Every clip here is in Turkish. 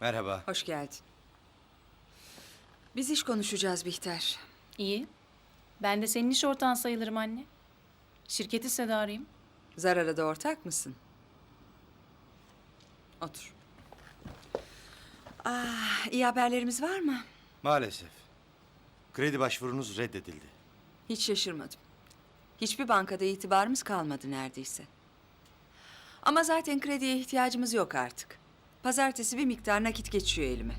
Merhaba. Hoş geldin. Biz iş konuşacağız Bihter. İyi. Ben de senin iş ortağın sayılırım anne. Şirketi sedarıyım. Zarar'a da ortak mısın? Otur. Ah, iyi haberlerimiz var mı? Maalesef. Kredi başvurunuz reddedildi. Hiç şaşırmadım. Hiçbir bankada itibarımız kalmadı neredeyse. Ama zaten krediye ihtiyacımız yok artık. Pazartesi bir miktar nakit geçiyor elime.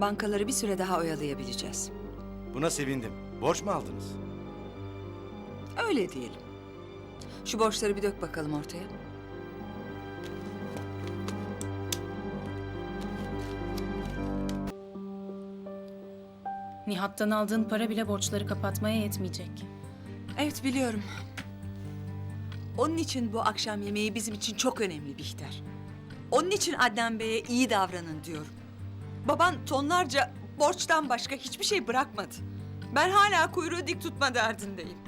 Bankaları bir süre daha oyalayabileceğiz. Buna sevindim. Borç mu aldınız? Öyle diyelim. Şu borçları bir dök bakalım ortaya. Nihat'tan aldığın para bile borçları kapatmaya yetmeyecek. Evet biliyorum. Onun için bu akşam yemeği bizim için çok önemli Bihter. Onun için Adnan Bey'e iyi davranın diyorum. Baban tonlarca borçtan başka hiçbir şey bırakmadı. Ben hala kuyruğu dik tutma derdindeyim.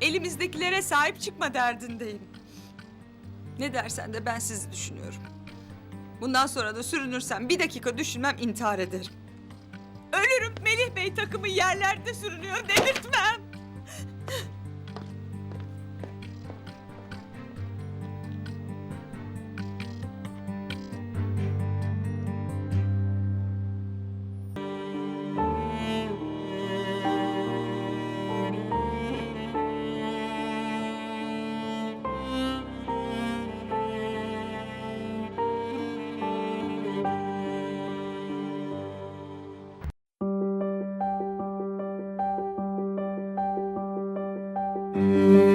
Elimizdekilere sahip çıkma derdindeyim. Ne dersen de ben sizi düşünüyorum. Bundan sonra da sürünürsem bir dakika düşünmem intihar ederim. Ölürüm Melih Bey takımı yerlerde sürünüyor delirtmem. Música